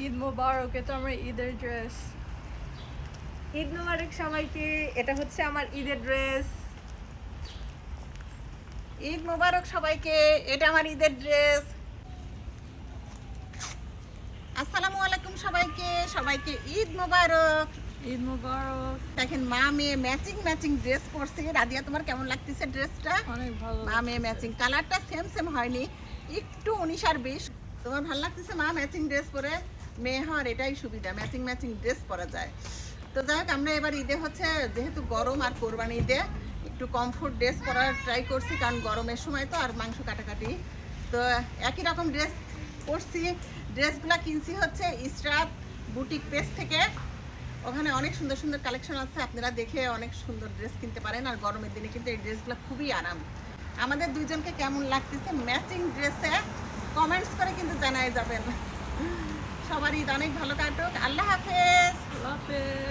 ঈদ মোবারক এটা আমার ঈদের ড্রেস ঈদ মোবারক সবাইকে এটা হচ্ছে আমার ঈদের ড্রেস ঈদ মোবারক সবাইকে এটা আমার ঈদের ড্রেস আসসালামু আলাইকুম সবাইকে সবাইকে ঈদ মোবারক। ঈদ মোবারক। দেখেন মা মেয়ে ম্যাচিং ম্যাচিং ড্রেস পরছে। রাদিয়া তোমার কেমন লাগতেছে ড্রেসটা অনেক ভালো মা মেয়ে ম্যাচিং কালারটা সেম সেম হয়নি। একটু উনিশ আর বিশ। তোমার ভালো লাগতেছে মা ম্যাচিং ড্রেস পরে? মেয়ে হওয়ার এটাই সুবিধা ম্যাচিং ম্যাচিং ড্রেস পরা যায়। তো যাই হোক, আমরা এবার ঈদে হচ্ছে, যেহেতু গরম আর কোরবানি ঈদে, একটু কমফোর্ট ড্রেস পরার ট্রাই করছি, কারণ গরমের সময় তো আর মাংস কাটাকাটি। তো একই রকম ড্রেস পরছি ড্রেসগুলো কিনছি হচ্ছে ইসরাত বুটিক পেজ থেকে। ওখানে অনেক সুন্দর সুন্দর কালেকশন আছে, আপনারা দেখে অনেক সুন্দর ড্রেস কিনতে পারেন, আর গরমের দিনে কিন্তু এই ড্রেসগুলো খুবই আরাম। আমাদের দুইজনকে কেমন লাগতেছে? ম্যাচিং ড্রেসে কমেন্টস করে কিন্তু জানাই যাবেন। সবারই অনেক ভালো কাটুক। আল্লাহ হাফেজ। হাফেজ।